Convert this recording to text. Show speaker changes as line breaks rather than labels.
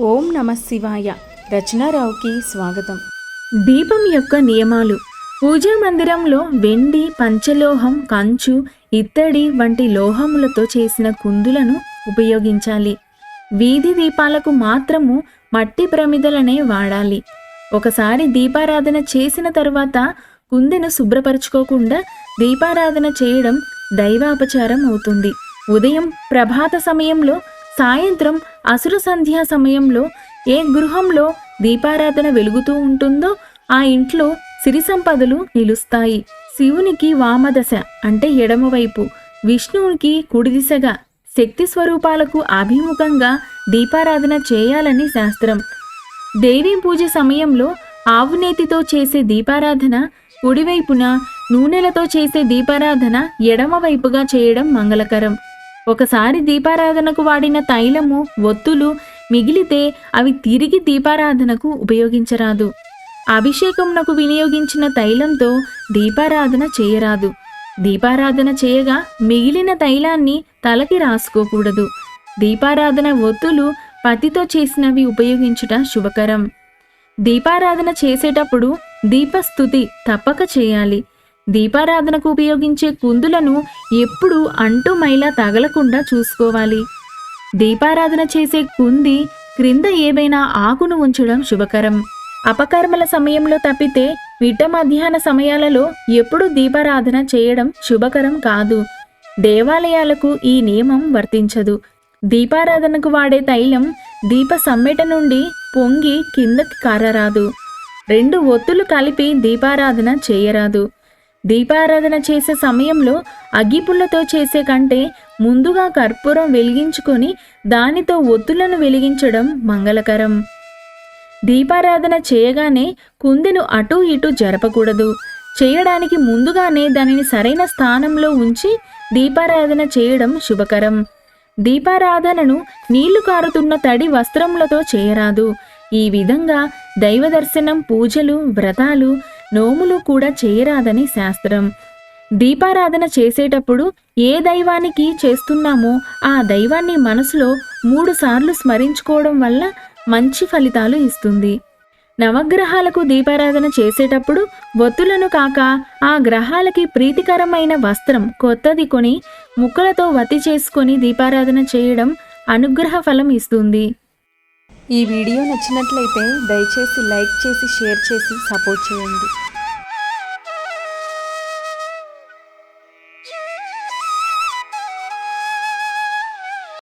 ఓం నమ శివాయ. రచనారావుకి స్వాగతం.
దీపం యొక్క నియమాలు. పూజా మందిరంలో వెండి పంచలోహం కంచు ఇత్తడి వంటి లోహములతో చేసిన కుందులను ఉపయోగించాలి. వీధి దీపాలకు మాత్రము మట్టి ప్రమిదలనే వాడాలి. ఒకసారి దీపారాధన చేసిన తరువాత కుందెను శుభ్రపరచుకోకుండా దీపారాధన చేయడం దైవాపచారం అవుతుంది. ఉదయం ప్రభాత సమయంలో సాయంత్రం అసుర సంధ్యా సమయంలో ఏ గృహంలో దీపారాధన వెలుగుతూ ఉంటుందో ఆ ఇంట్లో సిరి సంపదలు నిలుస్తాయి. శివునికి వామదశ అంటే ఎడమవైపు విష్ణువునికి కుడిదిశగా శక్తి స్వరూపాలకు అభిముఖంగా దీపారాధన చేయాలని శాస్త్రం. దేవీ పూజ సమయంలో ఆవునేతితో చేసే దీపారాధన కుడివైపున నూనెలతో చేసే దీపారాధన ఎడమవైపుగా చేయడం మంగళకరం. ఒకసారి దీపారాధనకు వాడిన తైలము ఒత్తులు మిగిలితే అవి తిరిగి దీపారాధనకు ఉపయోగించరాదు. అభిషేకమునకు వినియోగించిన తైలంతో దీపారాధన చేయరాదు. దీపారాధన చేయగా మిగిలిన తైలాన్ని తలకి రాసుకోకూడదు. దీపారాధన ఒత్తులు పతితో చేసినవి ఉపయోగించుట శుభకరం. దీపారాధన చేసేటప్పుడు దీపస్థుతి తప్పక చేయాలి. దీపారాధనకు ఉపయోగించే కుందులను ఎప్పుడూ అంటూ మైలా తగలకుండా చూసుకోవాలి. దీపారాధన చేసే కుంది క్రింద ఏవైనా ఆకును ఉంచడం శుభకరం. అపకర్మల సమయంలో తప్పితే మిట్ట మధ్యాహ్న సమయాలలో ఎప్పుడూ దీపారాధన చేయడం శుభకరం కాదు. దేవాలయాలకు ఈ నియమం వర్తించదు. దీపారాధనకు వాడే తైలం దీప సమ్మెట నుండి పొంగి కిందకి కారరాదు. రెండు ఒత్తులు కలిపి దీపారాధన చేయరాదు. దీపారాధన చేసే సమయంలో అగ్గిపుల్లతో చేసే కంటే ముందుగా కర్పూరం వెలిగించుకొని దానితో ఒత్తులను వెలిగించడం మంగళకరం. దీపారాధన చేయగానే కుందెను అటూ ఇటూ జరపకూడదు. చేయడానికి ముందుగానే దానిని సరైన స్థానంలో ఉంచి దీపారాధన చేయడం శుభకరం. దీపారాధనను నీళ్ళు కారుతున్న తడి వస్త్రములతో చేయరాదు. ఈ విధంగా దైవ దర్శనం పూజలు వ్రతాలు నోములు కూడా చేయరాదని శాస్త్రం. దీపారాధన చేసేటప్పుడు ఏ దైవానికి చేస్తున్నామో ఆ దైవాన్ని మనసులో మూడుసార్లు స్మరించుకోవడం వల్ల మంచి ఫలితాలు ఇస్తుంది. నవగ్రహాలకు దీపారాధన చేసేటప్పుడు ఒత్తులను కాక ఆ గ్రహాలకి ప్రీతికరమైన వస్త్రం కొత్తది కొని ముక్కలతో వతి చేసుకొని దీపారాధన చేయడం అనుగ్రహ ఫలం ఇస్తుంది.
ఈ వీడియో నచ్చినట్లయితే దయచేసి లైక్ చేసి షేర్ చేసి సపోర్ట్ చేయండి.